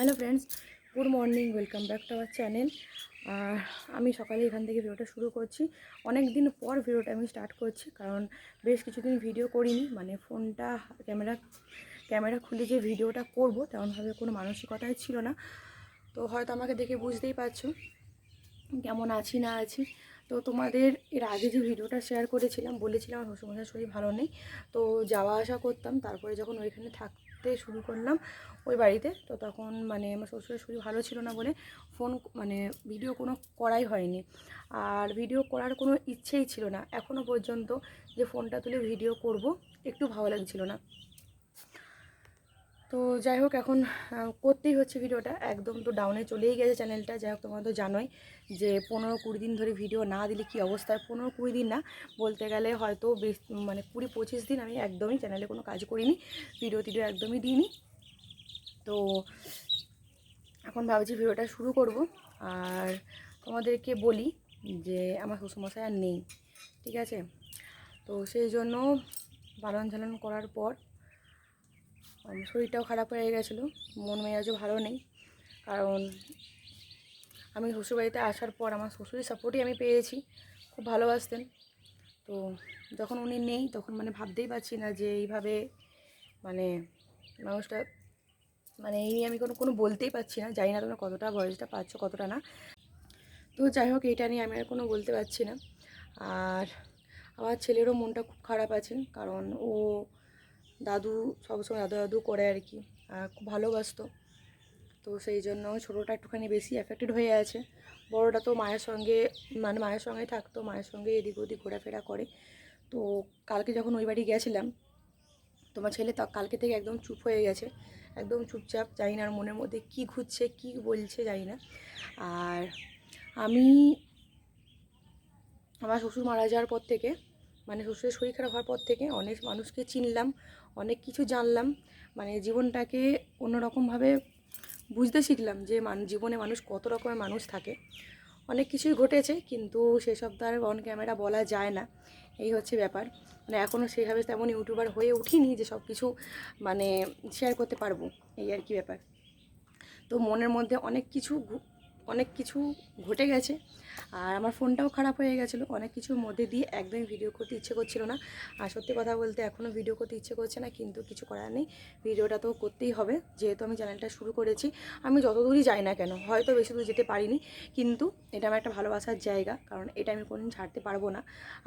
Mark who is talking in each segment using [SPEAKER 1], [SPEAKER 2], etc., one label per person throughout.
[SPEAKER 1] Hello friends good morning welcome back to our channel আর আমি সকালে এখান থেকে ভিডিওটা শুরু করছি। অনেক দিন পর ভিডিওটা আমি স্টার্ট করছি, কারণ বেশ কিছুদিন ভিডিও করিনি। মানে ফোনটা ক্যামেরা ক্যামেরা খুলে যে ভিডিওটা করব, তেমনভাবে কোনো মানসিকতাই ছিল না। তো হয়তো আমাকে দেখে বুঝতেই পারছ, কেমন আছি না আছি। তো তোমাদের এর আগে যে ভিডিওটা শেয়ার করেছিলাম, বলেছিলাম আমার শ্বশুরমশার শরীর ভালো নেই, তো যাওয়া আসা করতাম। তারপরে যখন ওইখানে থাকতে শুরু করলাম ওই বাড়িতে, তো তখন মানে আমার শ্বশুরের শরীর ভালো ছিল না বলে ফোন মানে ভিডিও কোনো করাই হয়নি। আর ভিডিও করার কোনো ইচ্ছেই ছিল না। এখনও পর্যন্ত যে ফোনটা তুলে ভিডিও করব, একটু ভালো লাগছিল না। তো যাই হোক, এখন করতেই হচ্ছে ভিডিওটা। একদম তো ডাউনে চলেই গেছে চ্যানেলটা যাই হোক, তোমরা তো জানোই যে পনেরো কুড়ি দিন ধরে ভিডিও না দিলে কী অবস্থায় পনেরো কুড়ি দিন না বলতে গেলে হয়তো বেশ মানে কুড়ি পঁচিশ দিন আমি একদমই চ্যানেলে কোনো কাজ করিনি। ভিডিও টিডিও একদমই দিইনি। তো এখন ভাবছি ভিডিওটা শুরু করব। আর তোমাদেরকে বলি যে আমার শ্বশুরমশাই আর নেই, ঠিক আছে? তো সেই জন্য পালন ঝালন করার পর শরীরটাও খারাপ হয়ে গেছিল, মন মেজাজও ভালো নেই। কারণ আমি শ্বশুরবাড়িতে আসার পর আমার শ্বশুরের সাপোর্টই আমি পেয়েছি, খুব ভালোবাসতেন। তো যখন উনি নেই, তখন মানে ভাবতেই পারছি না যে এইভাবে মানে মানুষটা মানে এই নিয়ে আমি কোনো কোনো বলতেই পারছি না। জানি না তোমরা কতটা বয়সটা পাচ্ছ, কতটা না। তো যাই হোক, এটা নিয়ে আমি আর কোনো বলতে পারছি না। আর আমার ছেলেরও মনটা খুব খারাপ আছে, কারণ ও দাদু সবসময় দাদু দাদু করে আর কি। আর খুব ভালোবাসতো। তো সেই জন্য ছোটোটা একটুখানি বেশি এফেক্টেড হয়ে আছে। বড়োটা তো মায়ের সঙ্গে মানে মায়ের সঙ্গে থাকতো, মায়ের সঙ্গে এদিক ওদিক ঘোরাফেরা করে। তো কালকে যখন ওই বাড়ি গেছিলাম, তোমার ছেলে তা কালকে থেকে একদম চুপ হয়ে গেছে। একদম চুপচাপ, জানি না আর মনের মধ্যে কি ঘুরছে, কি বলছে, জানি না। আর আমি আমার শ্বশুর মারা যাওয়ার পর থেকে মানে শ্বশুরের শরীর খারাপ হওয়ার পর থেকে অনেক মানুষকে চিনলাম অনেক কিছু জানলাম। মানে জীবনটাকে অন্যরকমভাবে বুঝতে শিখলাম যে মান, জীবনে মানুষ কত রকমের মানুষ থাকে। অনেক কিছুই ঘটেছে কিন্তু সেসব তো আর অন ক্যামেরা বলা যায় না। এই হচ্ছে ব্যাপার। মানে এখনও সেইভাবে তেমন ইউটিউবার হয়ে উঠিনি যে সব কিছু মানে শেয়ার করতে পারব। এই আর কি ব্যাপার। তো মনের মধ্যে অনেক কিছু অনেক কিছু ঘটে গেছে। আর আমার ফোনটাও খারাপ হয়ে গেছিল। অনেক কিছুর মধ্যে দিয়ে একদমই ভিডিও করতে ইচ্ছে করছিল না। আর সত্যি কথা বলতে এখনও ভিডিও করতে ইচ্ছে করছে না, কিন্তু কিছু করার নেই। ভিডিওটা তো করতেই হবে। যেহেতু আমি চ্যানেলটা শুরু করেছি, আমি যত দূরই যাই না কেন, হয়তো বেশি দূর যেতে পারিনি। কিন্তু এটা আমার একটা ভালোবাসার জায়গা, কারণ এটা আমি কোনোদিন ছাড়তে পারব না।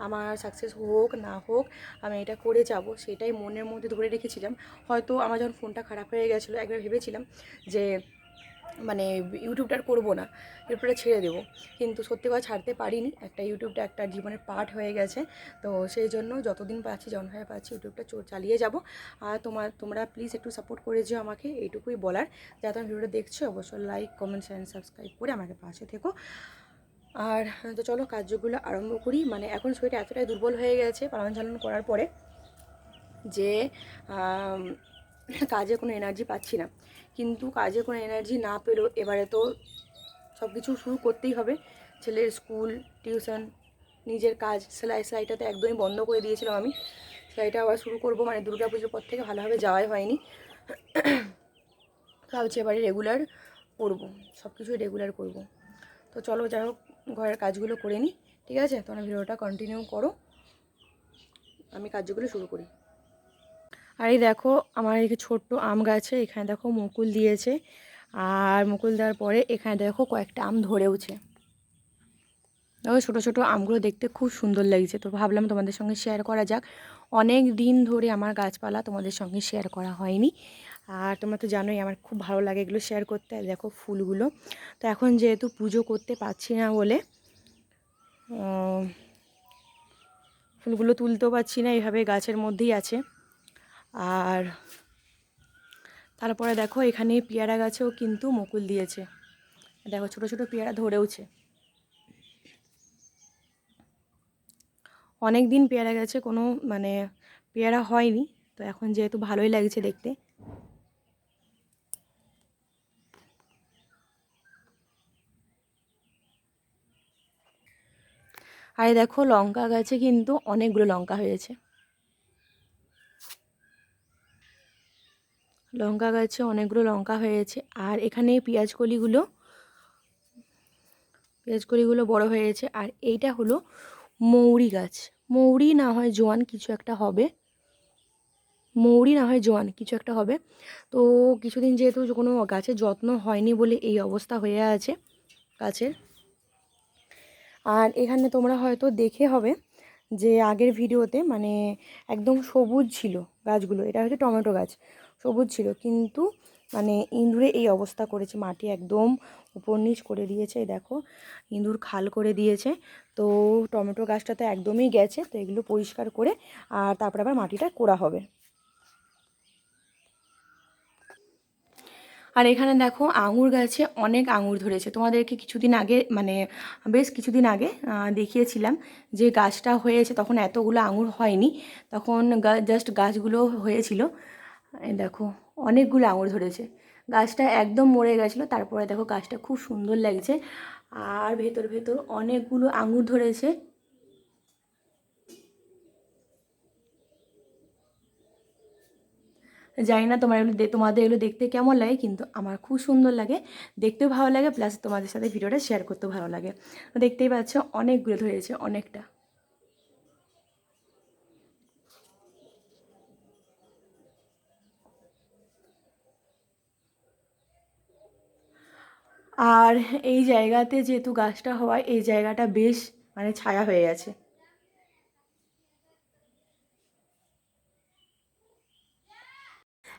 [SPEAKER 1] আমার সাকসেস হোক, না হোক, আমি এটা করে যাব, সেটাই মনের মধ্যে ধরে রেখেছিলাম। হয়তো আমার যখন ফোনটা খারাপ হয়ে গেছিল, একবার ভেবেছিলাম যে মানে ইউটিউবটা আর করব না, ইউটিউবটা ছেড়ে দেবো। কিন্তু সত্যি কথা ছাড়তে পারিনি, একটা ইউটিউবটা একটা জীবনের পার্ট হয়ে গেছে। তো সেই জন্য যতদিন পাচ্ছি জনভাবে পাচ্ছি ইউটিউবটা চালিয়ে যাব। আর তোমার, তোমরা প্লিজ একটু সাপোর্ট করে যেও আমাকে, এইটুকুই বলার। যাতে আমার ভিডিওটা দেখছ, অবশ্যই লাইক কমেন্ট শেয়ার সাবস্ক্রাইব করে আমাকে পাশে থেকো। আর, তো চলো কার্যগুলো আরম্ভ করি। মানে এখন শরীরটা এতটাই দুর্বল হয়ে গেছে, পালন চালন করার পরে যে কাজে কোনো এনার্জি পাচ্ছি না। কিন্তু কাজে কোনো এনার্জি না পেলেও এবারে তো সব কিছু শুরু করতেই হবে। ছেলের স্কুল টিউশন নিজের কাজ, সেলাই, সেলাইটা তো একদমই বন্ধ করে দিয়েছিলাম আমি। সেলাইটা আবার শুরু করব মানে দুর্গা পুজোর পর থেকে ভালোভাবে যাওয়াই হয়নি। ভাবছি এবারে রেগুলার করব সব কিছুই রেগুলার করব। তো চলো যাই হোক, ঘরের কাজগুলো করে নিই, ঠিক আছে? তোমরা ভিডিওটা কন্টিনিউ করো। আমি কাজগুলো শুরু করি। আর এই দেখো আমার এই ছোট্ট আম গাছে এখানে দেখো মুকুল দিয়েছে। আর মুকুল দেওয়ার পরে এখানে দেখো কয়েকটা আম ধরেওছে। দেখো ছোটো ছোটো আমগুলো দেখতে খুব সুন্দর লাগছে। তো ভাবলাম তোমাদের সঙ্গে শেয়ার করা যাক। অনেক দিন ধরে আমার গাছপালা তোমাদের সঙ্গে শেয়ার করা হয়নি। আর তোমরা তো জানোই আমার খুব ভালো লাগে এগুলো শেয়ার করতে। দেখো ফুলগুলো। তো এখন যেহেতু পুজো করতে পারছি না বলে ফুলগুলো তুলতেও পারছি না। এইভাবে গাছের মধ্যেই আছে। আর তারপরে দেখো এখানে পেয়ারা গাছেও কিন্তু মুকুল দিয়েছে। দেখো ছোট ছোট পেয়ারা ধরেওছে। অনেক দিন পেয়ারা গাছে কোনো মানে পেয়ারা হয়নি, তো এখন যেহেতু ভালোই লাগছে দেখতে। আর দেখো লঙ্কা গাছে কিন্তু অনেকগুলো লঙ্কা হয়েছে। লঙ্কা গাছে অনেকগুলো লঙ্কা হয়েছে। আর এখানে পেঁয়াজ কলিগুলো পেঁয়াজ কলিগুলো বড় হয়েছে। আর এইটা হলো মৌরি গাছ। মৌরি না হয় জোয়ান কিছু একটা হবে। মৌরি না হয় জোয়ান কিছু একটা হবে। তো কিছুদিন যেহেতু কোনো গাছের যত্ন হয়নি বলে এই অবস্থা হয়ে আছে গাছের। আর এখানে তোমরা হয়তো দেখে হবে যে আগের ভিডিওতে মানে একদম সবুজ ছিল গাছগুলো। এটা হচ্ছে টমেটো গাছ। সবুজ ছিল। কিন্তু মানে ইঁদুরে এই অবস্থা করেছে। মাটি একদম উপর নিচ করে দিয়েছে দেখো। ইঁদুর খাল করে দিয়েছে। তো, টমেটো গাছটা তো একদমই গেছে, তো এগুলো পরিষ্কার করে আর তারপরে আবার মাটিটা কোড়া হবে। আর এখানে দেখো, আঙুর গাছে অনেক আঙুর ধরেছে। তোমাদেরকে কিছুদিন আগে মানে বেশ কিছুদিন আগে দেখিয়েছিলাম যে গাছটা হয়েছে, তখন এতগুলো আঙুর হয়নি। তখন জাস্ট গাছগুলো হয়েছিল। দেখো, অনেকগুলো আঙুর ধরেছে। গাছটা একদম মরে গেছিল, তারপরে দেখো গাছটা খুব সুন্দর লাগছে। আর ভেতর ভেতর অনেকগুলো আঙুর ধরেছে। জানি না তোমার এগুলো তোমাদের এগুলো দেখতে কেমন লাগে, কিন্তু আমার খুব সুন্দর লাগে। দেখতেও ভালো লাগে, প্লাস তোমাদের সাথে ভিডিওটা শেয়ার করতেও ভালো লাগে। দেখতেই পাচ্ছ, অনেকগুলো ধরেছে, অনেকটা। আর এই জায়গাতে যেহেতু গাছটা হওয়ায় এই জায়গাটা বেশ মানে ছায়া হয়ে গেছে।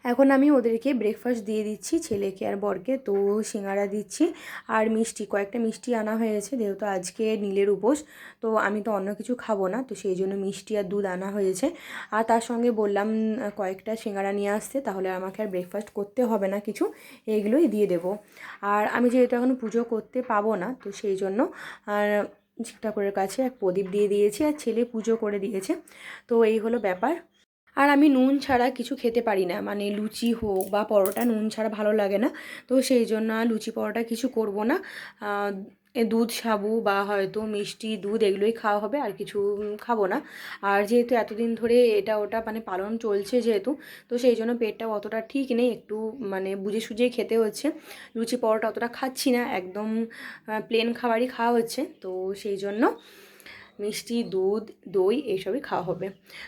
[SPEAKER 1] এখন আমি ওদেরকে ব্রেকফাস্ট দিয়ে দিচ্ছি, ছেলেকে আর বরকে। তো সিঙ্গারা দিচ্ছি আর মিষ্টি, কয়েকটা মিষ্টি আনা হয়েছে যেহেতু আজকে নীলের উপোস। তো আমি তো অন্য কিছু খাব না, তো সেই জন্য মিষ্টি আর দুধ আনা হয়েছে। আর তার সঙ্গে বললাম, কয়েকটা সিঙ্গারা নিয়ে আসতে, তাহলে আমাকে আর ব্রেকফাস্ট করতে হবে না কিছু এইগুলোই দিয়ে দেবো। আর আমি যেহেতু এখন পুজো করতে পাবো না, তো সেই জন্য আর ঠাকুরের কাছে এক প্রদীপ দিয়ে দিয়েছি, আর ছেলে পুজো করে দিয়েছে। তো এই হলো ব্যাপার। আর আমি নুন ছাড়া কিছু খেতে পারি না। মানে লুচি হোক বা পরোটা, নুন ছাড়া ভালো লাগে না। তো সেই জন্য লুচি পরোটা কিছু করব না। দুধ সাবু বা হয়তো মিষ্টি দুধ এগুলোই খাওয়া হবে, আর কিছু খাব না। আর যেহেতু এতদিন ধরে এটা ওটা মানে পালন চলছে যেহেতু, তো সেই জন্য পেটটা অতটা ঠিক নেই। একটু মানে বুঝে সুঝেই খেতে হচ্ছে। লুচি পরোটা অতটা খাচ্ছি না, একদম প্লেন খাবারই খাওয়া হচ্ছে। তো সেই জন্য মিষ্টি, দুধ, দই এইসবই খাওয়া হবে।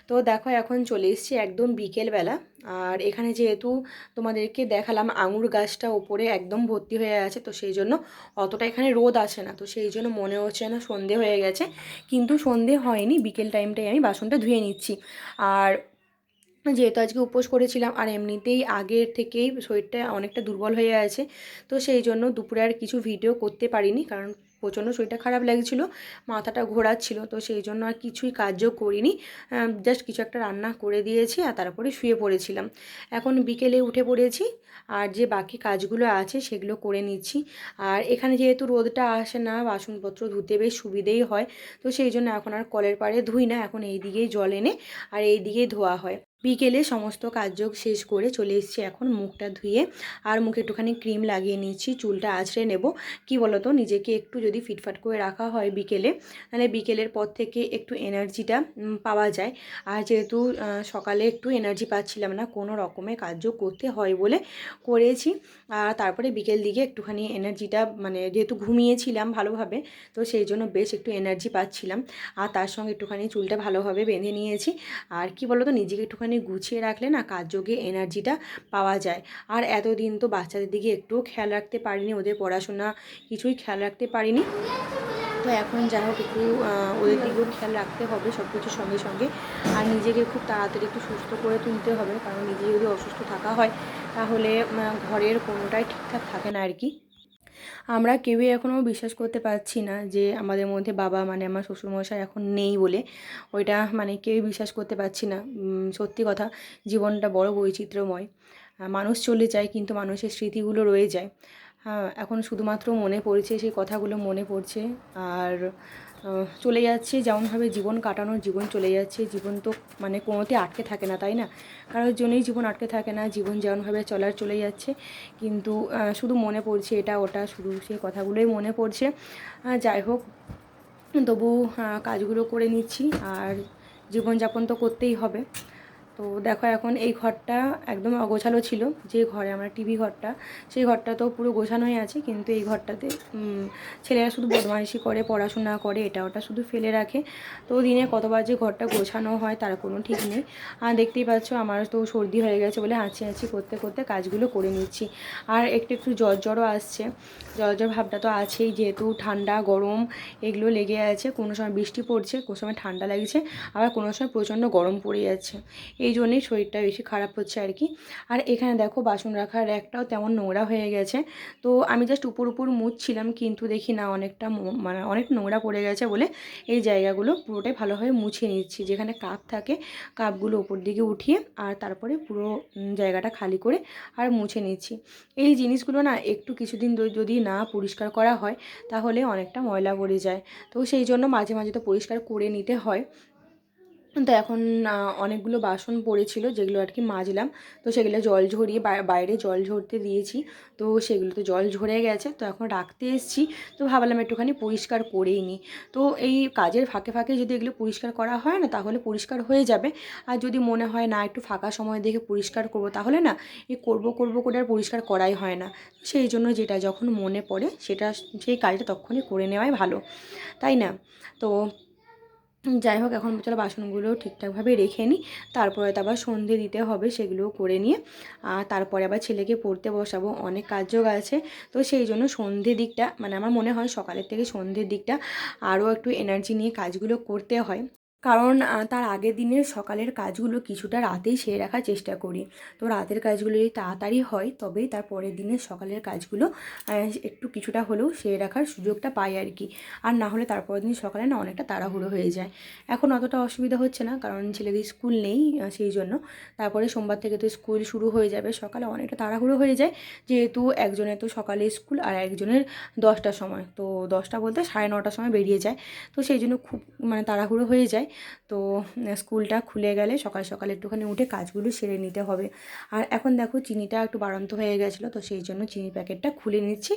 [SPEAKER 1] তো দেখো এখন চলে এসেছি একদম বিকেলবেলা। আর এখানে যেহেতু তোমাদেরকে দেখালাম আঙুর গাছটা ওপরে একদম ভর্তি হয়ে আছে, তো সেই জন্য অতটা এখানে রোদ আসে না। তো সেই জন্য মনে হচ্ছে না সন্ধে হয়ে গেছে। কিন্তু সন্ধে হয়নি, বিকেল টাইমটাই আমি বাসনটা ধুয়ে নিচ্ছি। আর যেহেতু আজকে উপোস করেছিলাম, আর এমনিতেই আগের থেকেই শরীরটা অনেকটা দুর্বল হয়ে আছে, তো সেই জন্য দুপুরে আর কিছু ভিডিও করতে পারিনি। কারণ প্রচণ্ড শরীরটা খারাপ লাগছিল, মাথাটা ঘোরাচ্ছিল, তো সেই জন্য আর কিছুই কাজও করিনি। জাস্ট কিছু একটা রান্না করে দিয়েছি আর তারপরে শুয়ে পড়েছিলাম। এখন বিকেলে উঠে পড়েছি আর যে বাকি কাজগুলো আছে সেগুলো করে নিচ্ছি। আর এখানে যেহেতু রোদটা আসে না, বাসনপত্র ধুতে বেশ সুবিধেই হয়, তো সেই জন্য এখন আর কলের পাড়ে ধুই না, এখন এই দিকেই জল এনে আর এই দিকেই ধোয়া হয়। বিকেলে সমস্ত কাজযোগ শেষ করে চলে এসেছি এখন মুখটা ধুয়ে। আর মুখে একটুখানি ক্রিম লাগিয়ে নিচ্ছি চুলটা আঁচড়ে নেব। কি বলতো, নিজেকে একটু যদি ফিটফাট করে রাখা হয় বিকেলে, তাহলে বিকেলের পর থেকে একটু এনার্জিটা পাওয়া যায়। আর যেহেতু সকালে একটু এনার্জি পাচ্ছিলাম না, কোনো রকমে কাজযোগ করতে হয় বলে করেছি। আর তারপরে বিকেল দিকে একটুখানি এনার্জিটা মানে যেহেতু ঘুমিয়েছিলাম ভালোভাবে, তো সেই জন্য বেশ একটু এনার্জি পাচ্ছিলাম। আর তার সঙ্গে একটুখানি চুলটা ভালোভাবে বেঁধে নিয়েছি। আর কি বলতো, নিজেকে একটুখানি গুছিয়ে রাখলে না কাজযোগে এনার্জিটা পাওয়া যায়। আর এতদিন তো বাচ্চাদের দিকে একটুও খেয়াল রাখতে পারিনি, ওদের পড়াশোনা কিছুই খেয়াল রাখতে পারিনি। তো এখন যা হোক একটু ওদের দিকেও খেয়াল রাখতে হবে সব কিছুর সঙ্গে সঙ্গে। আর নিজেকে খুব তাড়াতাড়ি একটু সুস্থ করে তুলতে হবে, কারণ নিজে যদি অসুস্থ থাকা হয়, তাহলে ঘরের কোনোটাই ঠিকঠাক থাকে না আর কি। আমরা কেউই এখনও বিশ্বাস করতে পারছি না যে আমাদের মধ্যে বাবা মানে আমার শ্বশুরমশাই এখন নেই বলে। ওইটা মানে কেউই বিশ্বাস করতে পারছি না। সত্যি কথা, জীবনটা বড় বৈচিত্র্যময়। মানুষ চলে যায়, কিন্তু মানুষের স্মৃতিগুলো রয়ে যায়। হ্যাঁ এখন শুধুমাত্র মনে পড়ছে, সেই কথাগুলো মনে পড়ছে। আর চলে যাচ্ছে, যেমনভাবে জীবন কাটানোর জীবন চলে যাচ্ছে। জীবন তো মানে কোনোতে আটকে থাকে না, তাই না? কারোর জন্যই জীবন আটকে থাকে না, জীবন যেমনভাবে চলার চলে যাচ্ছে। কিন্তু শুধু মনে পড়ছে এটা, ওটা, শুধু সেই কথাগুলোই মনে পড়ছে। যাই হোক, তবু কাজগুলো করে নিচ্ছি, আর জীবনযাপন তো করতেই হবে। তো দেখো এখন এই ঘরটা একদম অগোছালো ছিল, যে ঘরে আমরা টিভি ঘরটা, সেই ঘরটা তো পুরো গোছানোই আছে, কিন্তু এই ঘরটাতে ছেলেরা শুধু বদমাইশি করে, পড়াশোনা করে, এটা ওটা শুধু ফেলে রাখে। তো দিনে কতবার যে ঘরটা গোছানো হয় তার কোনো ঠিক নেই। আর দেখতেই পাচ্ছ আমার তো সর্দি হয়ে গেছে বলে হাঁচি হাঁচি করতে করতে কাজগুলো করে নিচ্ছি। আর একটু একটু জ্বর জ্বরও আসছে। জ্বর জ্বর ভাবটা তো আছেই, যেহেতু ঠান্ডা, গরম এগুলো লেগে আছে। কোনো সময় বৃষ্টি পড়ছে, কোনো সময় ঠান্ডা লাগছে, আবার কোনো সময় প্রচণ্ড গরম পড়ে যাচ্ছে। এই জন্যই শরীরটা বেশি খারাপ হচ্ছে আর কি। আর এখানে দেখো বাসন রাখার র্যাকটাও তেমন নোংরা হয়ে গেছে। তো আমি জাস্ট উপর উপর মুছছিলাম কিন্তু দেখি না অনেকটা মানে অনেক নোংরা পড়ে গেছে বলে এই জায়গাগুলো পুরোটাই ভালোভাবে মুছে নিচ্ছি। যেখানে কাপ থাকে কাপগুলো উপর দিকে উঠিয়ে আর তারপরে পুরো জায়গাটা খালি করে আর মুছে নিচ্ছি। এই জিনিসগুলো না একটু কিছুদিন যদি না পরিষ্কার করা হয় তাহলে অনেকটা ময়লা পড়ে যায়। তো সেই জন্য মাঝে মাঝে তো পরিষ্কার করে নিতে হয়। তো এখন অনেকগুলো বাসন পড়েছিল যেগুলো আর কি মাজলাম। তো সেগুলো জল ঝরিয়ে বাই- বাইরে জল ঝরতে দিয়েছি। তো সেগুলো তো জল ঝরে গেছে। তো এখন রাখতে এসেছি। তো ভাবলাম একটুখানি পরিষ্কার করেই নিই। তো এই কাজের ফাঁকে ফাঁকে যদি এগুলো পরিষ্কার করা হয় না, তাহলে পরিষ্কার হয়ে যাবে। আর যদি মনে হয় না, একটু ফাঁকা সময় দেখে পরিষ্কার করব, তাহলে না এই করব করব করে আর পরিষ্কার করাই হয় না। সেই জন্য যেটা যখন মনে পড়ে, সেটা, সেই কাজটা তখনই করে নেওয়াই ভালো। তাই না? তো যাই হোক, এখন চলো বাসনগুলো ঠিকঠাকভাবে রেখে নিই। তারপরে তো আবার সন্ধে দিতে হবে, সেগুলোও করে নিয়ে। আর তারপরে আবার ছেলেকে পড়তে বসাবো, অনেক কাজযোগ আছে। তো সেই জন্য সন্ধে দিকটা মানে আমার মনে হয় সকালের থেকে সন্ধের দিকটা আরও একটু এনার্জি নিয়ে কাজগুলো করতে হয়। কারণ তার আগের দিনের সকালের কাজগুলো কিছুটা রাতেই সেরে রাখার চেষ্টা করি। তো রাতের কাজগুলো যদি তাড়াতাড়ি হয় তবেই তার পরের দিনের সকালের কাজগুলো একটু কিছুটা হলেও সেরে রাখার সুযোগটা পাই আর কি। আর না হলে তারপরের দিন সকালে না অনেকটা তাড়াহুড়ো হয়ে যায়। এখন অতটা অসুবিধা হচ্ছে না, কারণ ছেলেদের স্কুল নেই সেই জন্য। তারপরে সোমবার থেকে তো স্কুল শুরু হয়ে যাবে, সকালে অনেকটা তাড়াহুড়ো হয়ে যায়। যেহেতু একজনের তো সকালে স্কুল আর একজনের দশটার সময়। তো দশটা বলতে সাড়ে নটার সময় বেরিয়ে যায়। তো সেই জন্য খুব মানে তাড়াহুড়ো হয়ে যায়। তো স্কুলটা খুলে গেলে সকাল সকাল একটুখানি উঠে কাজগুলো সেরে নিতে হবে। আর এখন দেখো চিনিটা একটু বাড়ন্ত হয়ে গেছিল, তো সেই জন্য চিনি প্যাকেটটা খুলে নিচ্ছি।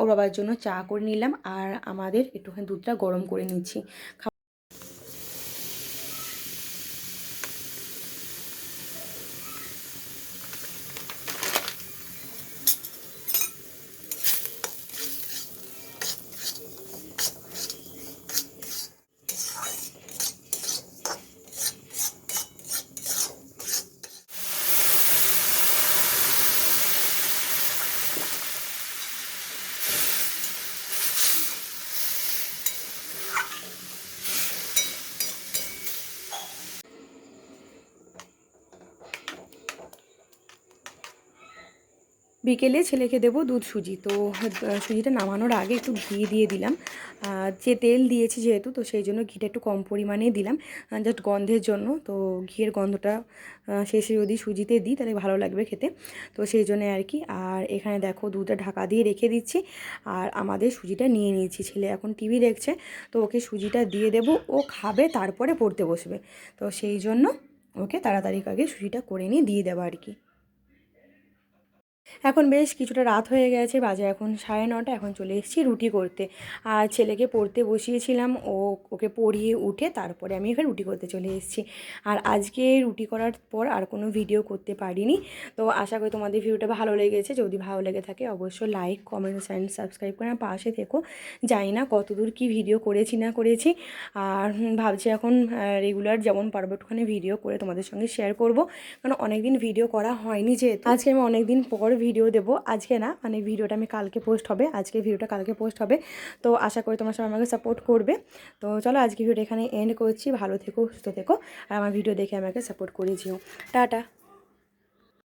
[SPEAKER 1] ওর বাবার জন্য চা করে নিলাম, আর আমাদের একটুখানি দুধটা গরম করে নিচ্ছি। বিকেলে ছেলেকে দেবো দুধ সুজি। তো সুজিটা নামানোর আগে একটু ঘি দিয়ে দিলাম। যে তেল দিয়েছি যেহেতু, তো সেই জন্য ঘিটা একটু কম পরিমাণে দিলাম। জাস্ট গন্ধের জন্য। তো ঘিয়ের গন্ধটা শেষে যদি সুজিতে দিই, তাহলে ভালো লাগবে খেতে। তো সেই জন্য আর কি। আর এখানে দেখো দুধটা ঢাকা দিয়ে রেখে দিচ্ছি। আর আমাদের সুজিটা নিয়ে নিয়েছি। ছেলে এখন টিভি দেখছে, তো ওকে সুজিটা দিয়ে দেবো। ও খাবে, তারপরে পড়তে বসবে। তো সেই জন্য ওকে তাড়াতাড়ি আগে সুজিটা করে নিয়ে দিয়ে দেবো আর কি। এখন বেশ কিছুটা রাত হয়ে গেছে, বাজে এখন সাড়ে নটা, এখন চলে এসেছি রুটি করতে। আর ছেলেকে পড়তে বসিয়েছিলাম, ও ওকে পড়িয়ে উঠে তারপরে আমি এখানে রুটি করতে চলে এসেছি। আর আজকে রুটি করার পর আর কোনো ভিডিও করতে পারিনি। তো আশা করি তোমাদের ভিডিওটা ভালো লেগেছে। যদি ভালো লেগে থাকে অবশ্যই লাইক কমেন্টস অ্যান্ড সাবস্ক্রাইব করে পাশে থেকো। জানি না কতদূর কি ভিডিও করেছি না করেছি। আর ভাবছি এখন রেগুলার যেমন পারব একটুখানি ভিডিও করে তোমাদের সঙ্গে শেয়ার করব। কারণ অনেকদিন ভিডিও করা হয়নি যেহেতু। আজকে আমি অনেকদিন পর ভিডিও দেব। আজকে না মানে ভিডিওটা আমি কালকে পোস্ট হবে, আজকে ভিডিওটা কালকে পোস্ট হবে। তো আশা করি তোমার সবাই আমাকে সাপোর্ট করবে। তো চলো আজকে ভিডিওটা এখানে এন্ড করছি। ভালো থেকো, সুস্থ থেকো। আর আমার ভিডিও দেখে আমাকে সাপোর্ট করে যেও। টাটা।